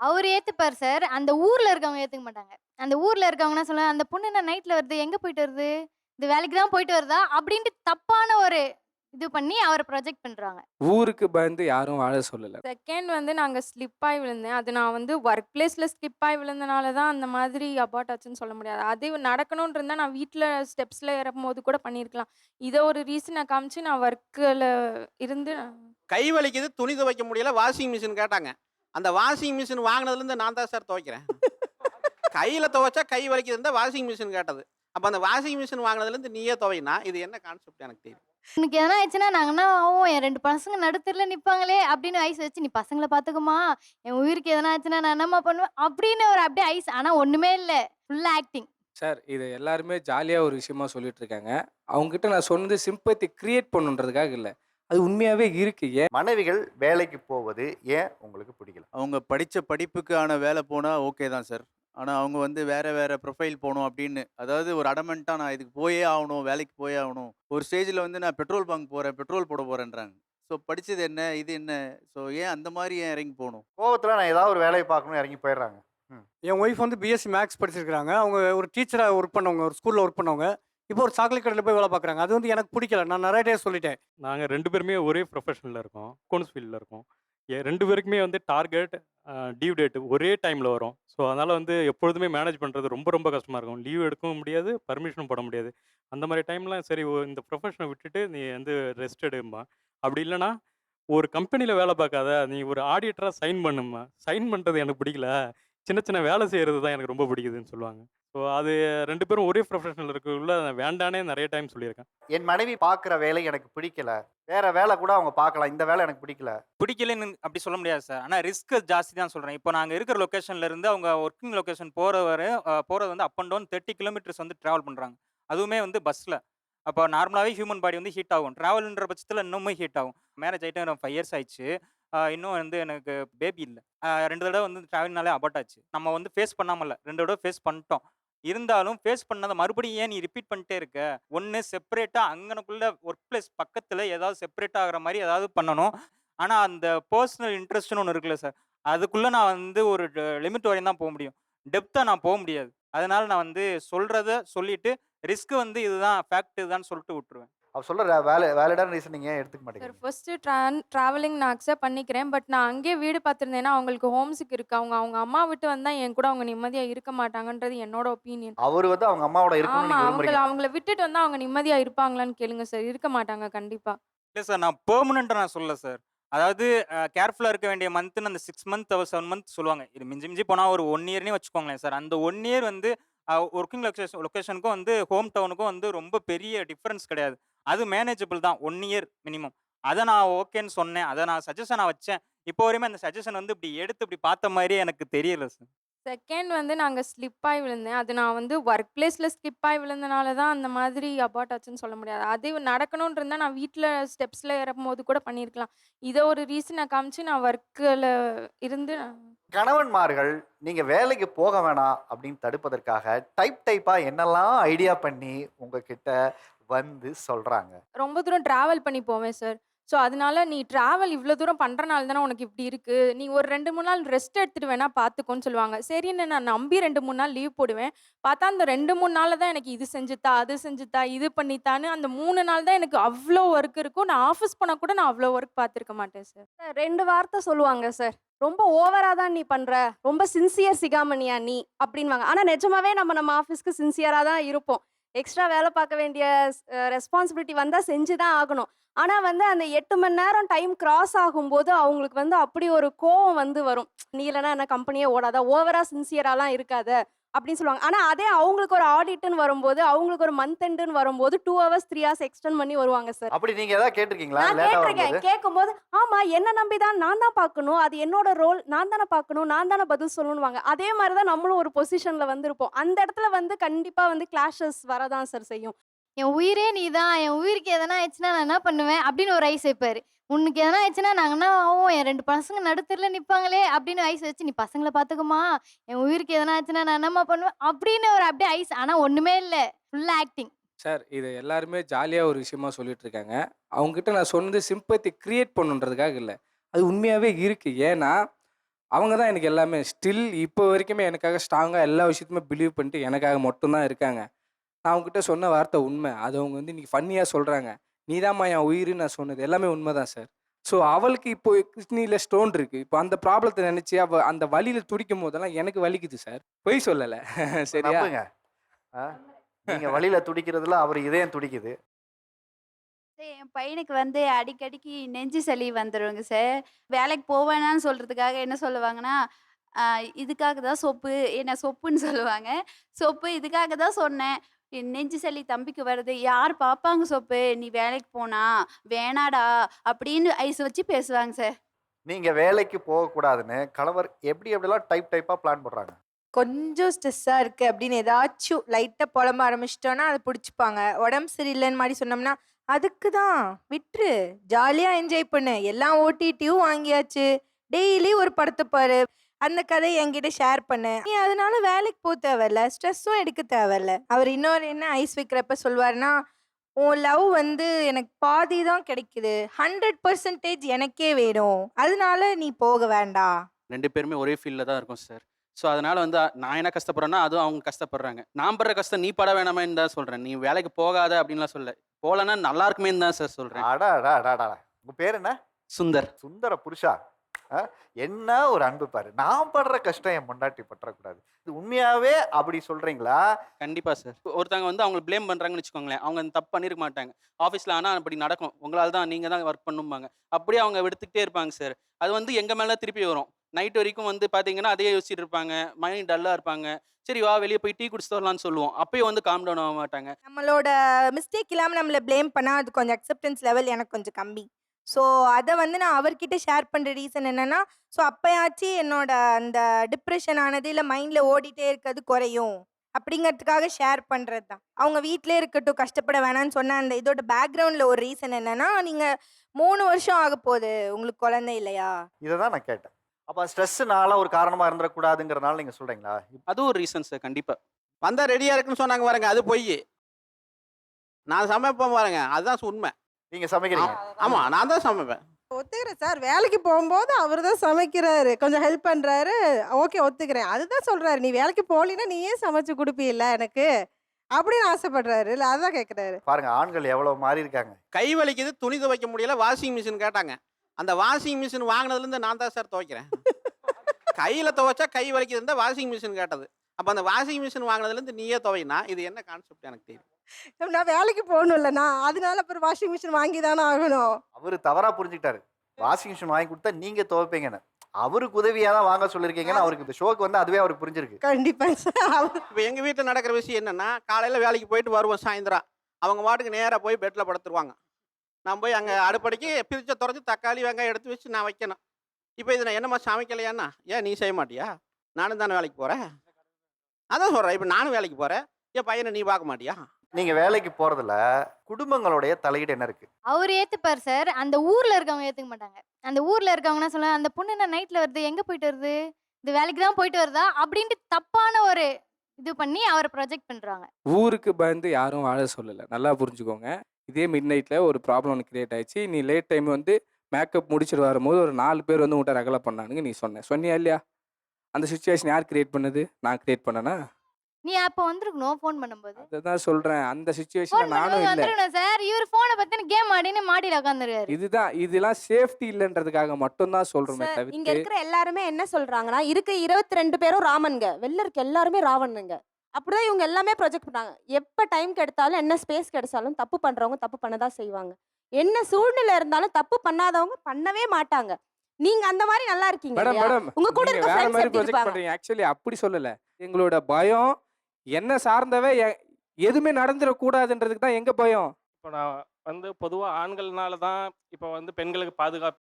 அவரு ஏத்துப்பாரு சார். அந்த ஊர்ல இருக்கவங்க ஏத்துக்க மாட்டாங்க. அந்த ஊர்ல இருக்கவங்க என்ன சொல்லுவாங்க, "அந்த பொண்ணு என்ன நைட்ல வருது? எங்க போயிட்டு வருது? இந்த வேலைக்கு தான் போயிட்டு வருதா?" அப்படின்ட்டு தப்பான ஒரு இது பண்ணி அவர ப்ரொஜெக்ட் பண்றாங்க. ஊருக்கு பயந்து யாரும் வாழ சொல்லல. செகண்ட் வந்து நாங்க ஸ்லிப் ஆயி விழுந்தேன். அது நான் வந்து ஒர்க் பிளேஸ்ல ஸ்லிப் ஆயி விழுந்தனால தான் அந்த மாதிரி அபார்ட் ஆச்சுன்னு சொல்ல முடியாது. அது நடக்கணும்னு இருந்தா நான் வீட்ல ஸ்டெப்ஸ்ல ஏறும்போது கூட பண்ணியிருக்கலாம். இத ஒரு ரீசனா காமிச்சு நான் ஒர்க்ல இருந்து கை வலிக்குது துணி துவைக்க முடியல வாஷிங் மிஷின் கேட்டாங்க அந்த வாஷிங் மிஷின் வாங்கினதுலேருந்து நான் தான் சார் துவைக்கிறேன் கையில் துவைச்சா கை வலிக்குதுன்னு வாஷிங் மிஷின் கேட்டது அப்போ அந்த வாஷிங் மிஷின் வாங்கினதுலேருந்து நீயே துவைனா இது என்ன கான்செப்ட் எனக்கு தெரியும் "உனக்கு எதனா ஆயிடுச்சுன்னா நாங்க என்ன ஆவோம்? என் 2 பசங்க நடுத்தெருவுல நிப்பாங்களே" அப்படின்னு ஐஸ் வச்சு, "நீ பசங்கள பாத்துக்கம்மா. என் உயிருக்கு எதனா ஆச்சுன்னா நான் என்னம்மா பண்ணுவேன்?" அப்படின்னு ஒரு அப்படியே ஐஸ். ஆனா ஒண்ணுமே இல்ல. ஃபுல்லா ஆக்டிங். சார் இத எல்லாருமே ஜாலியா ஒரு விஷயமா சொல்லிட்டு இருக்காங்க. அவங்ககிட்ட நான் சொன்னது சிம்பத்தி கிரியேட் பண்ணுன்றதுக்காக இல்ல. அது உண்மையாவே இருக்கு. ஏன்? மனைவிகள் வேலைக்கு போவது ஏன் உங்களுக்கு பிடிக்கல? அவங்க படித்த படிப்புக்கான வேலை போனால் ஓகே தான் சார். ஆனால் அவங்க வந்து வேறு வேறு ப்ரொஃபைல் போகணும் அப்படின்னு அதாவது ஒரு அடமெண்ட்டாக நான் இதுக்கு போயே ஆகணும் வேலைக்கு போயே ஆகணும். ஒரு ஸ்டேஜில் வந்து நான் பெட்ரோல் பங்க் போகிறேன் பெட்ரோல் போட போகிறேன்றாங்க ஸோ படித்தது என்ன இது என்ன? ஸோ ஏன் அந்த மாதிரி ஏன் இறங்கி போகணும்? கோவத்துல நான் ஏதாவது ஒரு வேலையை பார்க்கணும் இறங்கி போயிடுறாங்க. என் ஒய்ஃப் வந்து பிஎஸ்சி மேக்ஸ் படிச்சிருக்காங்க அவங்க ஒரு டீச்சராக ஒர்க் பண்ணவங்க ஒரு ஸ்கூலில் ஒர்க் பண்ணவங்க. இப்போ ஒரு சாக்லேட் கடையில் போய் வேலை பார்க்குறாங்க. அது வந்து எனக்கு பிடிக்கல. நான் நிறைய டே சொல்லிட்டேன். நாங்கள் ரெண்டு பேருமே ஒரே ப்ரொஃபஷனில் இருக்கோம். அக்கௌண்ட்ஸ் ஃபீல்டில் இருக்கோம். ரெண்டு பேருக்குமே வந்து டார்கெட் டியூ டேட் ஒரே டைமில் வரும். ஸோ அதனால் வந்து எப்பொழுதுமே மேனேஜ் பண்ணுறது ரொம்ப ரொம்ப கஷ்டமாக இருக்கும். லீவ் எடுக்கவும் முடியாது பர்மிஷனும் போட முடியாது. அந்த மாதிரி டைம்லாம் சரி ஓ- இந்த ப்ரொஃபஷனை விட்டுட்டு நீ வந்து ரெஸ்ட் எடுமா அப்படி இல்லைன்னா ஒரு கம்பெனியில் வேலை பார்க்காத நீ ஒரு ஆடிட்டராக சைன் பண்ணுமா சைன் பண்ணுறது எனக்கு பிடிக்கல. சின்ன சின்ன வேலை செய்கிறது தான் எனக்கு ரொம்ப பிடிக்குதுன்னு சொல்லுவாங்க. ஸோ அது ரெண்டு பேரும் ஒரே ப்ரொஃபஷனில் இருக்கக்குள்ள நான் வேண்டானே நிறைய டைம் சொல்லியிருக்கேன். என் மனைவி பார்க்குற வேலை எனக்கு பிடிக்கல. வேற வேலை கூட அவங்க பார்க்கலாம். இந்த வேலை எனக்கு பிடிக்கல. பிடிக்கலன்னு அப்படி சொல்ல முடியாது சார். ஆனால் ரிஸ்க் ஜாஸ்தி தான் சொல்கிறேன் இப்போ நாங்கள் இருக்கிற லொக்கேஷன்ல இருந்து அவங்க ஒர்க்கிங் லொக்கேஷன் போகிறவரு போகிறது வந்து up and down thirty kilometres வந்து ட்ராவல் பண்ணுறாங்க அதுவுமே வந்து பஸ்ஸில் அப்போ நார்மலாகவே ஹியூமன் பாடி வந்து ஹீட் ஆகும். ட்ராவல்ன்ற பட்சத்தில் இன்னுமே ஹீட் ஆகும். மேரேஜ் ஆகிட்டு ஃபைவ் இயர்ஸ் ஆயிடுச்சு. இன்னும் வந்து எனக்கு பேபி இல்லை. ரெண்டு தடவை வந்து ட்ராவல்னாலே அபார்ட் ஆச்சு. நம்ம வந்து ஃபேஸ் பண்ணாமல ரெண்டு தடவை ஃபேஸ் பண்ணிட்டோம். இருந்தாலும் ஃபேஸ் பண்ணதை மறுபடியும் ஏன் நீ ரிப்பீட் பண்ணிட்டே இருக்க? ஒன்று செப்பரேட்டாக அங்கனக்குள்ள ஒர்க் பிளேஸ் பக்கத்தில் ஏதாவது செப்பரேட் ஆகிற மாதிரி ஏதாவது பண்ணணும். ஆனால் அந்த பர்சனல் இன்ட்ரெஸ்ட்னு ஒன்று இருக்குல்ல சார் அதுக்குள்ளே நான் வந்து ஒரு லிமிட் வரையும் தான் போக முடியும். டெப்த்தாக நான் போக முடியாது. அதனால் நான் வந்து சொல்கிறத சொல்லிவிட்டு ரிஸ்க் வந்து இதுதான் ஃபேக்ட் இதுதான் சொல்லிட்டு விட்டுருவேன். அவர் சொல்ற வேலை வேலிடான ரீசன் நீங்க ஏன் எடுத்துக்க ஃபர்ஸ்ட்டு ட்ரான் ட்ராவலிங் நான் அக்செப்ட் பண்ணிக்கிறேன் பட் நான் அங்கேயே வீடு பார்த்துருந்தேன்னா அவங்களுக்கு ஹோம்ஸுக்கு இருக்கு. அவங்க அவங்க அம்மா விட்டு வந்தால் என் கூட அவங்க நிம்மதியாக இருக்க மாட்டாங்கன்றது என்னோட ஒப்பீனியன் அவர் வந்து அவங்க அம்மாவோட இருக்கணும்னு ஆமா நீங்க அவங்கள விரும்புறீங்க. அவங்கள விட்டுட்டு வந்தா அவங்க நிம்மதியா இருப்பாங்களான்னு கேளுங்க சார் இருக்க மாட்டாங்க கண்டிப்பா. இல்லை சார் நான் பெர்மனண்ட்டாக நான் சொல்ல சார் அதாவது கேர்ஃபுல்லாக இருக்க வேண்டிய மந்த்துன்னு அந்த சிக்ஸ் மந்த் செவன் மந்த் சொல்லுவாங்க. இது மிஞ்சி மிஞ்சி போனால் ஒரு ஒன் இயர்னே வச்சுக்கோங்களேன் சார் அந்த ஒன் இயர் வந்து ஒர்க்கிங் லொக்கேஷன் லொக்கேஷனுக்கும் வந்து ஹோம் டவுனுக்கும் வந்து ரொம்ப பெரிய டிஃப்ரென்ஸ் கிடையாது. அது மேனேஜபிள் தான். ஒன் இயர் மினிமம் அதை நான் ஓகேன்னு சொன்னேன். அதை நான் சஜஷனாக வச்சேன். இப்போ வரையுமே அந்த சஜஷன் வந்து இப்படி எடுத்து இப்படி பார்த்த மாதிரியே எனக்கு தெரியல சார் செகண்ட் வந்து நாங்க ஸ்லிப் ஆயி விழுந்தேன். அது நான் வந்து ஒர்க் பிளேஸ்ல ஸ்லிப் ஆயி விழுந்தனால தான் அந்த மாதிரி அபார்ட் ஆச்சுன்னு சொல்ல முடியாது. அது நடக்கணும்னு நான் வீட்ல ஸ்டெப்ஸ்ல ஏறும்போது கூட பண்ணியிருக்கலாம். இதை ஒரு ரீசனை காமிச்சு நான் ஒர்க்கில் இருந்து கணவன்மார்கள் நீங்க வேலைக்கு போக வேணாம் அப்படின்னு தடுப்பதற்காக டைப் டைப்பா என்னெல்லாம் ஐடியா பண்ணி உங்ககிட்ட வந்து சொல்றாங்க. ரொம்ப தூரம் ட்ராவல் பண்ணி போவேன் சார் ஸோ அதனால நீ ட்ராவல் இவ்வளோ தூரம் பண்ணுறனால தானே உனக்கு இப்படி இருக்கு. நீ ஒரு ரெண்டு மூணு நாள் ரெஸ்ட் எடுத்துட்டு வேணா பார்த்துக்கோன்னு சொல்லுவாங்க. சரின்னு நான் நம்பி ரெண்டு மூணு நாள் லீவ் போடுவேன். பார்த்தா அந்த ரெண்டு மூணு நாளில் தான் எனக்கு இது செஞ்சுத்தா அது செஞ்சுத்தா இது பண்ணித்தான்னு அந்த மூணு நாள் தான் எனக்கு அவ்வளோ ஒர்க் இருக்கும். நான் ஆஃபீஸ் போனால் கூட நான் அவ்வளோ ஒர்க் பார்த்துருக்க மாட்டேன் சார் சார் ரெண்டு வார்த்தை சொல்லுவாங்க சார் ரொம்ப ஓவரா தான் நீ பண்ற. ரொம்ப சின்சியர் சிகாமணியா நீ அப்படின்வாங்க ஆனா நிஜமாவே நம்ம நம்ம ஆஃபீஸ்க்கு சின்சியரா தான் இருப்போம். எக்ஸ்ட்ரா வேலை பார்க்க வேண்டிய ரெஸ்பான்சிபிலிட்டி வந்தால் செஞ்சு தான் ஆகணும். ஆனால் வந்து அந்த எட்டு மணி நேரம் டைம் கிராஸ் ஆகும்போது அவங்களுக்கு வந்து அப்படி ஒரு கோவம் வந்து வரும். நீ இல்லைன்னா என்ன கம்பெனியே ஓடாத. ஓவரா சின்சியராலாம் இருக்காத. அப்படின்னு சொல்லுவாங்க. ஆனா அதே அவங்களுக்கு ஒரு ஆடிட்னு வரும்போது அவங்களுக்கு ஒரு மந்த் எண்டுன்னு வரும்போது two hours three hours extend பண்ணி வருவாங்க சார் அப்படி நீங்க ஏதாவது கேட்டிருக்கீங்களா? நான் கேட்டிருக்கேன். கேட்கும்போது ஆமா என்ன நம்பி தான் நான் தான் பார்க்கணும். அது என்னோட ரோல் நான் தானே பார்க்கணும் நான் தானே பதில் சொல்லணும்வாங்க அதே மாதிரி தான் நம்மளும் ஒரு பொசிஷன்ல வந்திருப்போம். அந்த இடத்துல வந்து கண்டிப்பா வந்து கிளாஷஸ் வரதான் சார் செய்யும். என் உயிரே நீ தான் என் உயிருக்கு எதனா ஆயிடுச்சுன்னா நான் என்ன பண்ணுவேன்? அப்படின்னு ஒரு ஐஸ் வைப்பாரு. உனக்கு எதனா ஆயிடுச்சுன்னா நாங்க என்ன ஆகும் என் ரெண்டு பசங்க நடுத்தரில் நிற்பாங்களே அப்படின்னு ஐஸ் வச்சு, "நீ பசங்களை பாத்துக்கம்மா. என் உயிருக்கு எதனா ஆச்சுன்னா நான் என்னம்மா பண்ணுவேன்?" அப்படின்னு ஒரு அப்படியே ஐஸ். ஆனா ஒண்ணுமே இல்லை ஃபுல்லா ஆக்டிங். சார் இது எல்லாருமே ஜாலியா ஒரு விஷயமா சொல்லிட்டு இருக்காங்க. அவங்ககிட்ட நான் சொன்னது சிம்பத்தி கிரியேட் பண்ணுன்றதுக்காக இல்லை அது உண்மையாவே இருக்கு. ஏன்னா அவங்க தான் எனக்கு எல்லாமே ஸ்டில் இப்போ வரைக்குமே எனக்காக ஸ்ட்ராங்காக எல்லா விஷயத்துமே பிலீவ் பண்ணிட்டு எனக்காக மட்டும்தான் இருக்காங்க நான் அவங்ககிட்ட சொன்ன வார்த்தை உண்மை. அது அவங்க வந்து இன்னைக்கு ஃபன்னியாக சொல்கிறாங்க நீதாம்மா என் உயிர்னு நான் சொன்னது. எல்லாமே உண்மை தான் சார் ஸோ அவளுக்கு இப்போ கிட்னியில் ஸ்டோன் இருக்குது இப்போ அந்த ப்ராப்ளத்தை நினச்சி அவள் அந்த வலியில் துடிக்கும் போதெல்லாம் எனக்கு வலிக்குது சார் பொய் சொல்லலை. சரியா? நம்புங்க. ஆ? நீங்க வழியில துடிக்கிறதுல அவர் இதயம் துடிக்குது. என் பையனுக்கு வந்து அடிக்கடிக்கு நெஞ்சு சளி வந்துருங்க சார் வேலைக்கு போவேனான்னு சொல்றதுக்காக என்ன சொல்லுவாங்கன்னா "ஆஹ், இதுக்காக தான் சொப்பு என்ன சொப்புன்னு சொல்லுவாங்க. சொப்பு இதுக்காக தான் சொன்னேன். என் நெஞ்சு சளி தம்பிக்கு வருது. யார் பார்ப்பாங்க சொப்பு? நீ வேலைக்கு போனா? வேணாடா. அப்படின்னு ஐஸ் வச்சு பேசுவாங்க சார் நீங்க வேலைக்கு போகக்கூடாதுன்னு கணவர் எப்படி எப்படிலாம் டைப் டைப்பா பிளான் பண்றாங்க கொஞ்சம் ஸ்ட்ரெஸ்ஸாக இருக்குது அப்படின்னு ஏதாச்சும் லைட்டாக புலம்ப ஆரம்பிச்சிட்டோன்னா அதை பிடிச்சிப்பாங்க. உடம்பு சரியில்லைன்னு மாதிரி சொன்னோம்னா அதுக்கு தான் விட்டுரு ஜாலியாக என்ஜாய் பண்ணு. எல்லாம் ஓடிடியும் வாங்கியாச்சு. டெய்லி ஒரு படத்தை பாரு. அந்த கதையை என்கிட்ட ஷேர் பண்ணு. நீ அதனால வேலைக்கு போக தேவையில்ல. ஸ்ட்ரெஸ்ஸும் எடுக்க தேவையில்ல. அவர் இன்னொரு என்ன ஐஸ் வைக்கிறப்ப சொல்வாருன்னா உன் லவ் வந்து எனக்கு பாதி தான் கிடைக்குது. ஹண்ட்ரட் பர்சன்டேஜ் எனக்கே வேணும். அதனால நீ போக வேண்டாம் ரெண்டு பேருமே ஒரே ஃபீல்டில் தான் இருக்கோம் சார் ஸோ அதனால வந்து நான் என்ன கஷ்டப்படுறேன்னா அதுவும் அவங்க கஷ்டப்படுறாங்க. நான் படுற கஷ்டம் நீ பட வேணாமேன்னு தான் சொல்கிறேன் நீ வேலைக்கு போகாத அப்படின்லாம் சொல்ல போகலன்னா நல்லா இருக்குமேன்னு தான் சார் சொல்கிறேன் அடா அடா அடா அடா உங்க பேர் என்ன? சுந்தர். சுந்தர புருஷா? என்ன ஒரு அன்பு பாரு. நான் படுற கஷ்டம் என் பொண்டாட்டி பற்றக்கூடாது. இது உண்மையாவே அப்படி சொல்றீங்களா? கண்டிப்பாக சார். ஒருத்தவங்க வந்து அவங்க ப்ளேம் பண்ணுறாங்கன்னு வச்சுக்கோங்களேன். அவங்க அந்த தப்பு பண்ணியிருக்க மாட்டாங்க. ஆஃபீஸில் ஆனால் அப்படி நடக்கும். உங்களால் தான் நீங்கள் தான் ஒர்க் பண்ணும்பாங்க. அப்படியே அவங்க எடுத்துக்கிட்டே இருப்பாங்க சார். அது வந்து எங்கள் மேலே திருப்பி வரும். நைட் வரைக்கும் வந்து பார்த்தீங்கன்னா அதே யோசிச்சுட்டு இருப்பாங்க. மைண்ட் டல்லாக இருப்பாங்க. சரி வா வெளியே போய் டீ குடிச்சிட்டு வரலாம்னு சொல்லுவோம். அப்பயும் வந்து காம் டவுன் ஆக மாட்டாங்க. நம்மளோட மிஸ்டேக் இல்லாமல் நம்மளை ப்ளேம் பண்ணால் அது கொஞ்சம் அக்செப்டன்ஸ் லெவல் எனக்கு கொஞ்சம் கம்மி. ஸோ அதை வந்து நான் அவர்கிட்ட ஷேர் பண்ணுற ரீசன் என்னென்னா ஸோ அப்போயாச்சும் என்னோட அந்த டிப்ரெஷன் ஆனது இல்லை மைண்டில் ஓடிட்டே இருக்கிறது குறையும். அப்படிங்கிறதுக்காக ஷேர் பண்ணுறது தான். அவங்க வீட்டிலே இருக்கட்டும் கஷ்டப்பட வேணாம்னு சொன்ன அந்த இதோட பேக்ரவுண்டில் ஒரு ரீசன் என்னென்னா நீங்கள் மூணு வருஷம் ஆக போகுது உங்களுக்கு குழந்தை இல்லையா? இதை தான் நான் கேட்டேன். அப்ப ஸ்ட்ரெஸ்னால ஒரு காரணமா இருந்துடக்கூடாதுங்கிறனால நீங்க சொல்றீங்களா? அதுவும் ஒரு ரீசன் சார் கண்டிப்பாக வந்தா ரெடியா இருக்குன்னு சொன்னாங்க பாருங்க அது பொய். நான் சமைப்பேன் பாருங்க அதுதான் உண்மை. நீங்க சமைக்கிறீங்க. ஆமா நான் தான் சமைப்பேன். ஒத்துக்கிறேன் சார். வேலைக்கு போகும்போது அவர் தான் சமைக்கிறாரு. கொஞ்சம் ஹெல்ப் பண்ணுறாரு ஓகே ஒத்துக்கிறேன். அதுதான் சொல்கிறாரு நீ வேலைக்கு போகலின்னா நீயே சமைச்சு கொடுப்பீல்ல எனக்கு. அப்படின்னு ஆசைப்படுறாரு. இல்லை அதுதான் கேட்குறாரு பாருங்க ஆண்கள் எவ்வளவு மாறி இருக்காங்க. கை வலிக்குது துணி துவைக்க முடியல வாஷிங் மிஷின் கேட்டாங்க. அந்த வாஷிங் மிஷின் வாங்கினதுலேருந்து நான் தான் சார் துவைக்கிறேன். கையில் துவைச்சா கை வலிக்குது இருந்தால் வாஷிங் மிஷின் கேட்டது. அப்போ அந்த வாஷிங் மிஷின் வாங்கினதுலேருந்து நீயே துவைனா இது என்ன கான்செப்ட் எனக்கு தெரியும். நான் வேலைக்கு போகணும்ல நான் அதனால அப்புறம் வாஷிங் மிஷின் வாங்கி தானே ஆகணும். அவரு தவறா புரிஞ்சுக்கிட்டாரு. வாஷிங் மிஷின் வாங்கி கொடுத்தா நீங்க துவைப்பீங்கன்னு. அவருக்கு உதவியா தான் வாங்க சொல்லியிருக்கீங்கன்னு அவருக்கு இந்த ஷோக்கு வந்து அதுவே அவருக்கு புரிஞ்சிருக்கு. கண்டிப்பாக சார் அவர் இப்போ எங்கள் வீட்டில் நடக்கிற விஷயம் என்னென்னா காலையில் வேலைக்கு போயிட்டு வருவோம் சாயந்தரம். அவங்க பாட்டுக்கு நேராக போய் பெட்டில் படுத்துருவாங்க. நான் போய் அங்கே அடுப்படிக்கு பிரிச்ச துறச்சி தக்காளி வெங்காயம் எடுத்து வச்சு நான் வைக்கணும். இப்போ இது நான் என்னம்மா சமைக்கலையாண்ணா ஏன் நீ செய்ய மாட்டியா? நானும் தானே வேலைக்கு போகிறேன் அதான் சொல்கிறேன் இப்போ நானும் வேலைக்கு போகிறேன் என் பையனை நீ பார்க்க மாட்டியா? நீங்க வேலைக்கு போறதுல குடும்பங்களுடைய தலையீடு என்ன இருக்கு? அவர் ஏத்துப்பார் சார். அந்த ஊர்ல இருக்கவங்க ஏத்துக்க மாட்டாங்க. அந்த ஊர்ல இருக்கவங்க என்ன சொல்லுவாங்க அந்த பொண்ணு என்ன நைட்ல வருது? எங்க போயிட்டு வருது? இந்த வேலைக்கு தான் போயிட்டு வருதா? அப்படின்ட்டு தப்பான ஒரு இது பண்ணி அவரை ப்ரொஜெக்ட் பண்றாங்க. ஊருக்கு பயந்து யாரும் வாழ சொல்லலை. நல்லா புரிஞ்சுக்கோங்க. இதே மிட் நைட்டில் ஒரு ப்ராப்ளம் ஒன்று கிரியேட் ஆயிடுச்சு. நீ லேட் டைம் வந்து மேக்கப் முடிச்சுட்டு வரும்போது ஒரு நாலு பேர் வந்து உன்கிட்ட ரகலை பண்ணானுங்க நீ சொன்ன. சொன்னியா இல்லையா? அந்த சுச்சுவேஷன் யார் கிரியேட் பண்ணது? நான் கிரியேட் பண்ணனா? நீ அப்போ வந்திருக்கணும் ஃபோன் பண்ணும்போது? அதுதான் சொல்கிறேன் அந்த ஃபோன் சுச்சுவேஷனில் நானும் பண்ணும்போது இல்லை. வந்துருக்கணும் சார் இவர் ஃபோனை பத்தின கேம் ஆடின்னு மாடியில் உட்காந்துருக்காரு இதுதான். இதெல்லாம் சேஃப்டி இல்லைன்றதுக்காக மட்டும்தான் சொல்கிறோமே சார், இங்க தவிர்த்து இருக்கிற எல்லாருமே என்ன சொல்றாங்கன்னா இருக்க இருபத்தி ரெண்டு பேரும் ராமனுங்க. வெளில இருக்க எல்லாருமே ராவணுங்க. அப்படிதான் இவங்க எல்லாமே ப்ரொஜெக்ட் பண்ணாங்க எப்ப டைம் கிடைத்தாலும் என்ன ஸ்பேஸ் கிடைச்சாலும் தப்பு பண்றவங்க தப்பு பண்ணதான் செய்வாங்க. என்ன சூழ்நிலை இருந்தாலும் தப்பு பண்ணாதவங்க பண்ணவே மாட்டாங்க. நீங்க அந்த மாதிரி நல்லா இருக்கீங்க மேடம் இல்லையா? மேடம் உங்க கூட நீங்க இருக்க வேற friends மாதிரி எப்படி ப்ரொஜெக்ட் இருப்பாங்க? பண்றீங்க? ஆக்சுவலி அப்படி சொல்லல. எங்களோட பயம் என்ன சார்ந்தவே எ- எதுவுமே நடந்துடக்கூடாதுன்றதுக்கு தான் எங்க பயம்? இப்போ நான் வந்து பொதுவாக ஆண்கள்னால தான் இப்போ வந்து பெண்களுக்கு பாதுகாப்பு